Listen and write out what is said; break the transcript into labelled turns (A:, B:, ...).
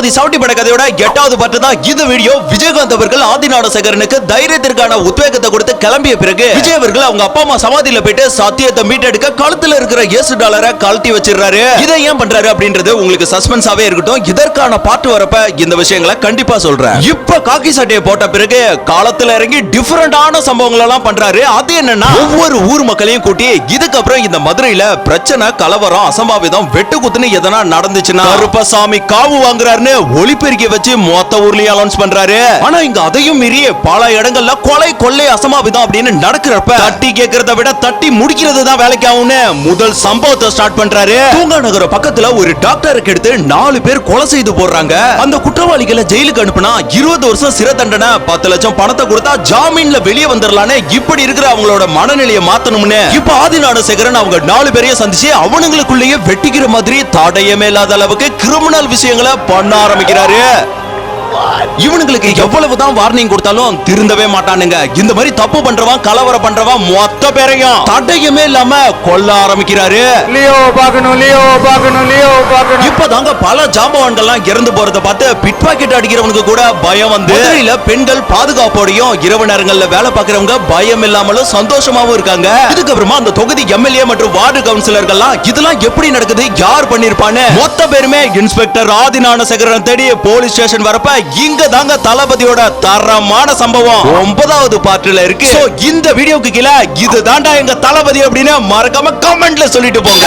A: தளபதி சவுட்டி பட கதையோட எட்டாவது பாட்டு தான் இந்த வீடியோ விஜயகாந்த் அவர்கள் ஆதிநாடசேகரனுக்கு தைரியத்திற்கான உத்வேகத்தை கொடுத்து கிளம்பிய பிறகு விஜய் அவர்கள் அவங்க அப்பா அம்மா சமாதியில போயிட்டு சத்தியத்தை மீட்டெடுக்க கழுத்துல இருக்கிற இயேசு டாலரை கழட்டி வச்சிடுறாரு. இதை ஏன் பண்றாரு அப்படின்றது உங்களுக்கு சஸ்பென்ஸாவே இருக்கட்டும். இதற்கான பாட்டு வரப்ப இந்த விஷயங்களை கண்டிப்பா சொல்றேன். இப்ப காக்கி சட்டையை போட்ட பிறகு காலத்துல இறங்கி டிஃபரெண்டான சம்பவங்கள் எல்லாம் பண்றாரு. அது என்னன்னா ஒவ்வொரு ஊர் மக்களையும் கூட்டி இதுக்கப்புறம் இந்த மதுரையில பிரச்சனை கலவரம் அசம்பாவிதம் வெட்டுக்குத்துன்னு எதனா நடந்துச்சுன்னா கருப்பசாமி காவு வாங்குறாருன்னு ஒளிபெருக்கி வச்சு மொத்த ஊர்லயே அலௌன்ஸ் பண்றாரு. ஆனா இங்க அதையும் மீறி பல இடங்கள்ல கொலை கொள்ளை அசமாவிதம் அப்படின்னு நடக்கிறப்ப தட்டி கேட்கறத விட தட்டி முடிக்கிறது தான் வேலைக்கு ஆகும்னு முதல் சம்பவத்தை ஸ்டார்ட் பண்றாரு. தூங்கா நகர பக்கத்துல ஒரு டாக்டருக்கு எடுத்து நாலு பேர் கொலை செய்து போடுறாங்க. அந்த குற்றவாளிகளை ஜெயிலுக்கு அனுப்புனா இருபது வருஷம் சிறை தண்டனை பத்து லட்சம் பணத்தை கொடுத்தா ஜாமீன்ல வெளியே வந்துடலான்னு இப்படி இருக்கிற அவங்களோட மனநிலையை மாத்தணும்னு இப்ப ஆதிநாடு சேகரன் அவங்க நாலு பேரையும் சந்திச்சு அவனுங்களுக்குள்ளேயே வெட்டிக்கிற மாதிரி தடையமே இல்லாத அளவுக்கு கிரிமினல் விஷயங்களை பண்ண ஆரம்பிக்கிறாரு. இவனுங்களுக்கு எவ்வளவுதான் வார்னிங் கொடுத்தாலும் திருந்தவே மாட்டானுங்க. இந்த மாதிரி தப்பு பண்றவன் கலவரம் பண்றவன் மொத்த பேரையும் தடையமே இல்லாம கொல்ல ஆரம்பிக்கிறாரு.
B: லியோ பார்க்கணும் லியோ பார்க்கணும் லியோ பார்க்கணும்.
A: இப்பதாங்க பல ஜாம்பவான்கள்லாம் இறந்து போறத பார்த்து பிட் பாக்கெட் அடிக்கிறவனுக்கு கூட பயம் வந்து மதுரையில பெண்கள் பாதுகாப்போடையும் இரவு நேரங்கள்ல வேலை பார்க்கறவங்க பயம் இல்லாமலும் சந்தோஷமாவும் இருக்காங்க. இதுக்கப்புறமா அந்த தொகுதி எம்எல்ஏ மற்றும் வார்டு கவுன்சிலர்கள்லாம் இதெல்லாம் எப்படி நடக்குது யார் பண்ணிருப்பான்னு மொத்த பேருமே இன்ஸ்பெக்டர் ஆதிநான சேகரன் தேடி போலீஸ் ஸ்டேஷன் வரப்ப இங்க தாங்க தளபதியோட தரமான சம்பவம். ஒன்பதாவது பார்ட்ல இருக்கு. இந்த வீடியோக்கு கீழே இது தாண்டா எங்க தளபதி அப்படின்னு மறக்காம கமெண்ட்ல சொல்லிட்டு போங்க.